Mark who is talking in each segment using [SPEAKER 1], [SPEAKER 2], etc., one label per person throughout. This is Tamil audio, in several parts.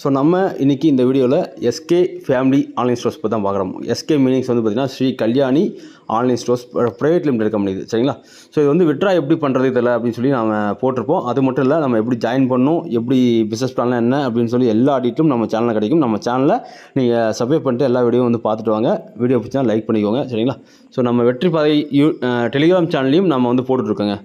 [SPEAKER 1] ஸோ நம்ம இன்றைக்கி இந்த வீடியோவில் எஸ்கே ஃபேமிலி ஆன்லைன் ஸ்டோர்ஸ் பற்றி தான் பார்க்குறோம். எஸ்கே மீனிங்ஸ் வந்து பார்த்திங்கன்னா Sri Kalyani online stores private limited company இது. சரிங்களா? ஸோ இது வந்து விட்ரா எப்படி பண்ணுறது இதில் அப்படின்னு சொல்லி நம்ம போட்டிருப்போம். அது மட்டும் இல்லை நம்ம எப்படி ஜாயின் பண்ணணும் எப்படி பிஸ்னஸ் பிளான்லாம் என்ன அப்படின்னு சொல்லி எல்லா டீட்டெயிலும் நம்ம சேனலில் கிடைக்கும். நம்ம சேனலில் நீங்கள் சப்ஸ்கிரைப் பண்ணிட்டு எல்லா வீடியோ வந்து பார்த்துட்டு வாங்க. வீடியோ பிடிச்சா லைக் பண்ணிக்கோங்க. சரிங்களா? ஸோ நம்ம வெற்றி பாதை யூ டெலிகிராம் சேனல்லையும் நம்ம வந்து போட்டுட்ருக்கோங்க.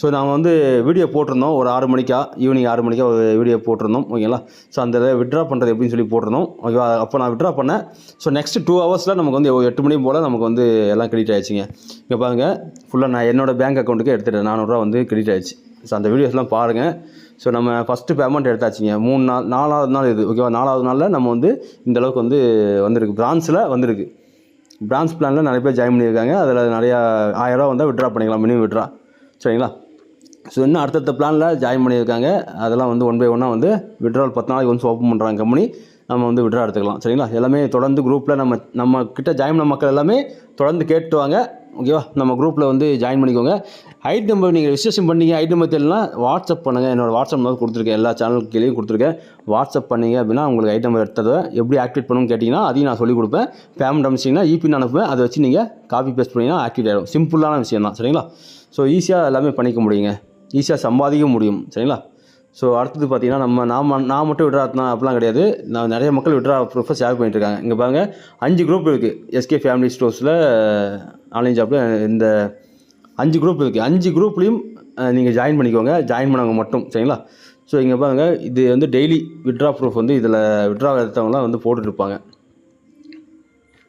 [SPEAKER 1] ஸோ நாங்கள் வந்து வீடியோ போட்டிருந்தோம். ஒரு ஆறு மணிக்கா ஈவினிங் ஆறு மணிக்கா ஒரு வீடியோ போட்டிருந்தோம். ஓகேங்களா? ஸோ அந்த விட்ரா பண்ணுறது எப்படின்னு சொல்லி போட்டிருந்தோம். ஓகேவா அப்போ நான் விட்ரா பண்ணேன். ஸோ நெக்ஸ்ட் டூ ஹவர்ஸில் நமக்கு வந்து எட்டு மணி போல் நமக்கு வந்து எல்லாம் கிரெடிட் ஆயிடுச்சுங்க. இங்கே பாருங்கள் ஃபுல்லாக நான் என்னோட பேங்க் அக்கௌண்ட்டுக்கு எடுத்துகிட்டேன் நானூறுரூவா வந்து கிரெடிட் ஆயிடுச்சு. ஸோ அந்த வீடியோஸ்லாம் பாருங்கள் ஸோ நம்ம ஃபஸ்ட்டு பேமெண்ட் எடுத்தாச்சுங்க. மூணு நாள் நாலாவது நாள் இது ஓகேவா நாலாவது நாளில் நம்ம வந்து இந்த அளவுக்கு வந்து வந்திருக்கு. பிரான்ஸில் வந்திருக்கு. பிரான்ச் பிளானில் நிறைய பேர் ஜாயின் பண்ணியிருக்காங்க. அதில் நிறையா ஆயிரரூவா வந்தால் விட்ரா பண்ணிக்கலாம். மினிமம் விட்ரா சரிங்களா? ஸோ இன்னும் அடுத்தடுத்த பிளானில் ஜாயின் பண்ணியிருக்காங்க. அதெல்லாம் வந்து ஒன் பை ஒன்னாக வந்து விட்ரால் பத்து நாளைக்கு வந்து ஓப்பன் பண்ணுறாங்க கம்பெனி நம்ம வந்து விட்ரா எடுத்துக்கலாம். சரிங்களா? எல்லாமே தொடர்ந்து குரூப்பில் நம்ம நம்ம கிட்ட ஜாயின் பண்ண மக்கள் எல்லாமே தொடர்ந்து கேட்டு வாங்க. ஓகேவா நம்ம குரூப்பில் வந்து ஜாயின் பண்ணிக்கோங்க. ஐடி நம்பர் நீங்கள் ரிஜிஸ்ட்ரேஷன் பண்ணீங்க ஐட் நம்பர் தெரியலனா வாட்ஸ்அப் பண்ணுங்கள் என்னோடய வாட்ஸ்அப் நம்பர் கொடுத்துருக்கேன். எல்லா சேனலுக்கு கீழே கொடுத்துருக்கேன். வாட்ஸ்அப் பண்ணீங்க அப்படின்னா உங்களுக்கு ஐட் நம்பர் எடுத்ததை எப்படி ஆக்டிவேட் பண்ணணும்னு கேட்டிங்கன்னா அதையும் நான் சொல்லிக் கொடுப்பேன். பேமெண்ட் அனுப்பிச்சிங்கன்னா இபின் அனுப்புவேன். அதை வச்சு நீங்கள் காப்பி பேஸ்ட் பண்ணிங்கன்னா ஆக்டிவேட் ஆகிடும் சிம்பிளான விஷயம் தான் சரிங்களா? ஸோ ஈஸியாக எல்லாமே பண்ணிக்க முடியுங்க. ஈஸியாக சம்பாதிக்க முடியும் சரிங்களா? ஸோ அடுத்தது பார்த்தீங்கன்னா நம்ம நான் நான் மட்டும் விட்ரா அப்படிலாம் கிடையாது. நான் நிறைய மக்கள் விட்ரா ப்ரூஃபை ஷேர் பண்ணிட்டு இருக்காங்க. இங்கே பாருங்க அஞ்சு குரூப் இருக்குது எஸ்கே ஃபேமிலி ஸ்டோர்ஸில் ஆன்லைன் ஷாப்பில் இந்த அஞ்சு குரூப் இருக்குது அஞ்சு குரூப்லேயும் நீங்கள் ஜாயின் பண்ணிக்கோங்க. ஜாயின் பண்ணவங்க மட்டும் சரிங்களா? ஸோ இங்கே பாருங்க இது வந்து டெய்லி விட்ரா ப்ரூஃப் வந்து இதில் விட்ரா எடுத்தவங்களாம் வந்து போட்டுட்ருப்பாங்க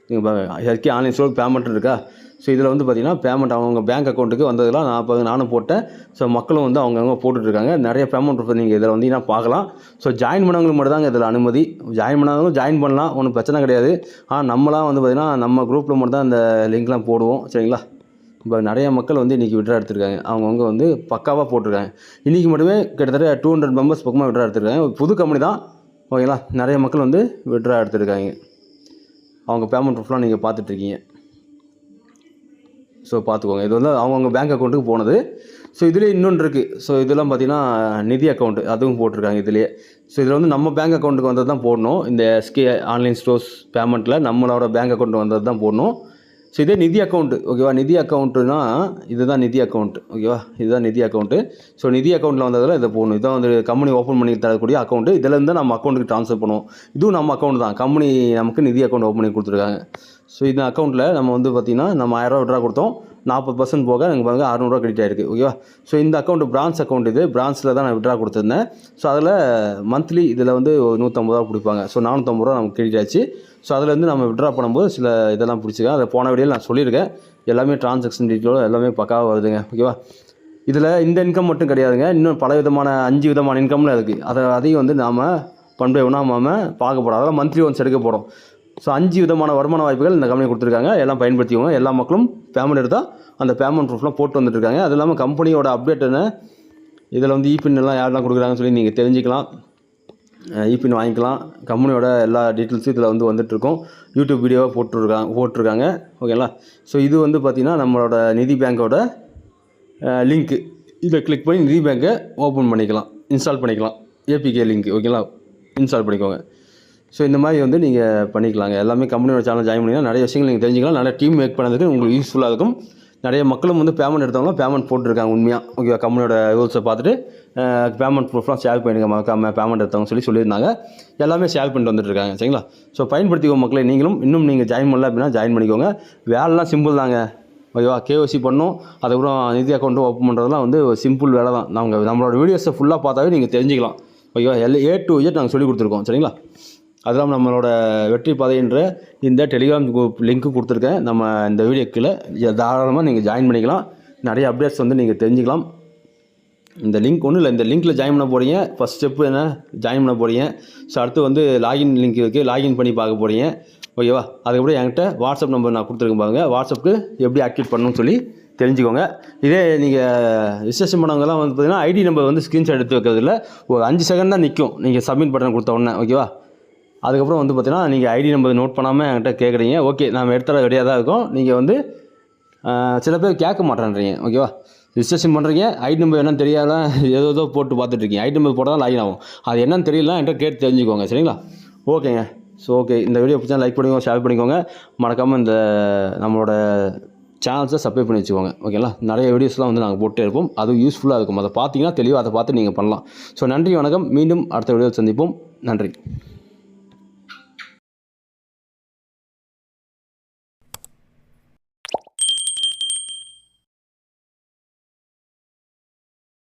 [SPEAKER 1] நீங்கள் பாருங்க எஸ்கே ஆன்லைன் ஸ்டோர் பேமெண்ட் இருக்கா? ஸோ இதில் வந்து பார்த்தீங்கன்னா பேமெண்ட் அவங்க பேங்க் அக்கௌண்ட்டுக்கு வந்ததெல்லாம் நான் இப்போ நானும் போட்டேன். ஸோ மக்களும் வந்து அவங்கவுங்க போட்டுட்ருக்காங்க. நிறைய பேமெண்ட் இப்போ நீங்கள் இதில் வந்தீங்கன்னா பார்க்கலாம். ஸோ ஜாயின் பண்ணவங்களுக்கு மட்டும் தாங்க இதில் அனுமதி. ஜாயின் பண்ணாதவங்க ஜாயின் பண்ணலாம். ஒன்றும் பிரச்சனை கிடையாது. ஆனால் நம்மளாம் வந்து பார்த்திங்கன்னா நம்ம குரூப்பில் மட்டும் தான் அந்த லிங்க்லாம் போடுவோம். சரிங்களா? இப்போ நிறைய மக்கள் வந்து இன்றைக்கி விட்ரா எடுத்திருக்காங்க. அவங்கவுங்க வந்து பக்காவாக போட்டிருக்காங்க. இன்றைக்கி மட்டுமே கிட்டத்தட்ட டூ ஹண்ட்ரட் மெம்பர்ஸ் பக்கமாக விட்ரா எடுத்திருக்காங்க. புது கம்பெனி தான். ஓகேங்களா? நிறைய மக்கள் வந்து விட்ரா எடுத்திருக்காங்க. அவங்க பேமெண்ட் ப்ரூஃப்லாம் நீங்கள் பார்த்துட்ருக்கீங்க. ஸோ பார்த்துக்கோங்க இது வந்து அவங்கவுங்க பேங்க் அக்கௌண்ட்டுக்கு போனது. ஸோ இதுலேயே இன்னொன்று இருக்குது ஸோ இதெல்லாம் பார்த்தீங்கன்னா நிதி அக்கௌண்ட் அதுவும் போட்டிருக்காங்க இதுலேயே. ஸோ இதில் வந்து நம்ம பேங்க் அக்கௌண்ட்டுக்கு வந்தது தான் போடணும். இந்த எஸ்கே ஆன்லைன் ஸ்டோர்ஸ் பேமெண்ட்டில் நம்மளோட பேங்க் அக்கௌண்ட் வந்தது தான் போடணும். ஸோ இதே நிதி அக்கௌண்ட்டு ஓகேவா நிதி அக்கௌண்ட்டுனா இதுதான் நிதி அக்கௌண்ட் ஓகேவா இதுதான் நிதி அக்கௌண்ட்டு ஸோ நிதி அக்கௌண்ட்டில் வந்ததில் இதை போகணும் இதான் வந்து கம்பெனி ஓப்பன் பண்ணி தரக்கூடிய அக்கௌண்ட்டு இதிலேருந்து நம்ம அக்கௌண்ட்டுக்கு ட்ரான்ஸ்ஃபர் பண்ணுவோம். இதுவும் நம்ம அக்கௌண்ட் தான். கம்பெனி நமக்கு நிதி அக்கௌண்ட் ஓப்பன் பண்ணி கொடுத்துருக்காங்க. ஸோ இந்த அக்கௌண்ட்டில் நம்ம வந்து பார்த்திங்கன்னா நம்ம ஆயிரரூவா விட்ரா கொடுத்தோம். நாற்பது பர்சன்ட் போக எனக்கு பாருங்க அறநூறுவா கிரெடிட் ஆகிருக்கு ஓகேவா ஸோ இந்த அக்கௌண்ட் பிரான்ஸ் அக்கௌண்ட் இது பிரான்ஸில் தான் நான் விட்ரா கொடுத்துருந்தேன். ஸோ அதில் மந்த்லி இதில் வந்து நூற்றம்பது ரூபா பிடிப்பாங்க. ஸோ நானூற்றம்பது ரூபா நமக்கு கிரெடிட் ஆச்சு ஸோ அதுலேருந்து நம்ம விட்ரா பண்ணும்போது சில இதெல்லாம் பிடிச்சிருக்கேன். அதை போன வீடியோவில் நான் சொல்லியிருக்கேன். எல்லாமே டிரான்சாக்ஷன் டீட்டெயிலோ எல்லாமே பக்காவாக வருதுங்க ஓகேவா இதில் இந்த இன்கம் மட்டும் கிடையாதுங்க. இன்னும் பல விதமான அஞ்சு விதமான இன்கம்லாம் இருக்குது அதை அதையும் வந்து நாம் பண்பை உணாமல் பார்க்க போகிறோம் அதெல்லாம் மந்த்லி ஒன்ஸ் எடுக்க போகிறோம் ஸோ அஞ்சு விதமான வருமான வாய்ப்புகள் இந்த கம்பெனி கொடுத்துருக்காங்க. எல்லாம் பயன்படுத்திக்கோங்க. எல்லா மக்களும் பேமெண்ட் எடுத்தால் அந்த பேமெண்ட் ப்ரூஃப்லாம் போட்டு வந்துட்டுருக்காங்க. அது இல்லாமல் கம்பெனியோட அப்டேட் என்ன? இதில் வந்து இபின் எல்லாம் யாரெல்லாம் கொடுக்குறாங்கன்னு சொல்லி நீங்கள் தெரிஞ்சுக்கலாம். இபின் வாங்கிக்கலாம். கம்பெனியோட எல்லா டீட்டெயில்ஸும் இதில் வந்து வந்துட்டுருக்கோம். யூடியூப் வீடியோவாக போட்டுருக்காங்க. போட்டிருக்காங்க ஓகேங்களா ஸோ இது வந்து பார்த்திங்கன்னா நம்மளோட நிதி பேங்க்கோட லிங்க்கு இதை கிளிக் பண்ணி நிதி பேங்க்கை ஓப்பன் பண்ணிக்கலாம். இன்ஸ்டால் பண்ணிக்கலாம். ஏபிகே லிங்க் ஓகேங்களா இன்ஸ்டால் பண்ணிக்கோங்க. ஸோ இந்த மாதிரி வந்து நீங்கள் பண்ணிக்கலாங்க. எல்லாமே கம்பெனியோட சேனல் ஜாயின் பண்ணிங்கன்னா நிறைய விஷயங்கள் நீங்கள் தெரிஞ்சுக்கலாம். நிறைய டீம் மேக் பண்ணதுக்கு உங்களுக்கு யூஸ்ஃபுல்லாக இருக்கும். நிறைய மக்களும் வந்து பேமெண்ட் எடுத்தவங்களும் பேமெண்ட் போட்டிருக்காங்க உண்மையாக ஓகேவா கம்பெனியோட ரூல்ஸை பார்த்துட்டு பேமெண்ட் ப்ரூஃப்லாம் ஷேர் பண்ணிடுங்க. மறக்காம பேமெண்ட் எடுத்தவங்க சொல்லி சொல்லியிருந்தாங்க. எல்லாமே ஷேர் பண்ணிட்டு வந்துட்டுருக்காங்க சரிங்களா? ஸோ பயன்படுத்திக்கோ மக்களை. நீங்களும் இன்னும் நீங்கள் ஜாயின் பண்ணல அப்படின்னா ஜாயின் பண்ணிக்கோங்க. வேலைலாம் சிம்பிள் தாங்க. ஓகேவா கேஓசி பண்ணும் அதுக்கப்புறம் நிதி அக்கௌண்ட்டும் ஓப்பன் பண்ணுறதுலாம் வந்து சிம்பிள் வேலை தான். நாங்கள் நம்மளோட வீடியோஸை ஃபுல்லாக பார்த்தாவே நீங்கள் தெரிஞ்சுக்கலாம். ஓகேவா எல் ஏ டு இஜெட் நாங்கள் சொல்லி கொடுத்துருக்கோம். சரிங்களா? அது இல்லாமல் நம்மளோட வெற்றி பாதைன்ற இந்த டெலிகிராம் குரூப் லிங்க்கு கொடுத்துருக்கேன். நம்ம இந்த வீடியோ கீழே தாராளமாக நீங்கள் ஜாயின் பண்ணிக்கலாம். நிறைய அப்டேட்ஸ் வந்து நீங்கள் தெரிஞ்சுக்கலாம். இந்த லிங்க் ஒன்றும் இல்லை. இந்த லிங்க்கில் ஜாயின் பண்ண போகிறீங்க ஃபஸ்ட் ஸ்டெப்பு என்ன? ஜாயின் பண்ண போகிறீங்க ஸோ அடுத்து வந்து லாகின் லிங்க் இருக்குது லாகின் பண்ணி பார்க்க போகிறீங்க ஓகேவா அதுக்கப்புறம் என்கிட்ட வாட்ஸ்அப் நம்பர் நான் கொடுத்துருக்கேன் பாருங்க. வாட்ஸ்அப்புக்கு எப்படி ஆக்டிவேட் பண்ணணும்னு சொல்லி தெரிஞ்சுக்கோங்க. இதே நீங்கள் ரிஜிஸ்ட்ரேஷன் பண்ணவங்கலாம் வந்து பார்த்தீங்கன்னா ஐடி நம்பர் வந்து ஸ்க்ரீன்ஷாட் எடுத்து வைக்கிறதுல ஒரு அஞ்சு செகண்ட் தான் நிற்கும் நீங்கள் சப்மிட் பட்டன் கொடுத்த உடனே. ஓகேவா அதுக்கப்புறம் வந்து பார்த்தீங்கன்னா நீங்கள் ஐடி நம்பர் நோட் பண்ணாமல் என்கிட்ட கேட்குறீங்க ஓகே நம்ம எடுத்துகிற ரெடியாக தான் இருக்கோம். நீங்கள் வந்து சில பேர் கேட்க மாட்டேன்றீங்க. ஓகேவா? ரிஜிஸ்ட்ரேஷன் பண்ணுறீங்க ஐடி நம்பர் என்னன்னு தெரியாத ஏதோ ஏதோ போட்டு பார்த்துட்ருக்கீங்க ஐடி நம்பர் போட்டால் தான் லாகின் ஆகும். அது என்னன்னு தெரியல என்கிட்ட கேட்டு தெரிஞ்சுக்கோங்க சரிங்களா? ஓகேங்க. ஸோ ஓகே இந்த வீடியோ பிடிச்சா லைக் பண்ணிக்கோங்க ஷேர் பண்ணிக்கோங்க. மறக்காமல் இந்த நம்மளோட சேனல்ஸை சப்ஸ்கிரைப் பண்ணி வச்சுக்கோங்க. ஓகேங்களா? நிறைய வீடியோஸ்லாம் வந்து நாங்கள் போட்டே இருப்போம். அது யூஸ்ஃபுல்லாக இருக்கும். அதை பார்த்தீங்கன்னா தெளிவாக அதை பார்த்து நீங்கள் பண்ணலாம். ஸோ நன்றி வணக்கம். மீண்டும் அடுத்த வீடியோ சந்திப்போம். நன்றி.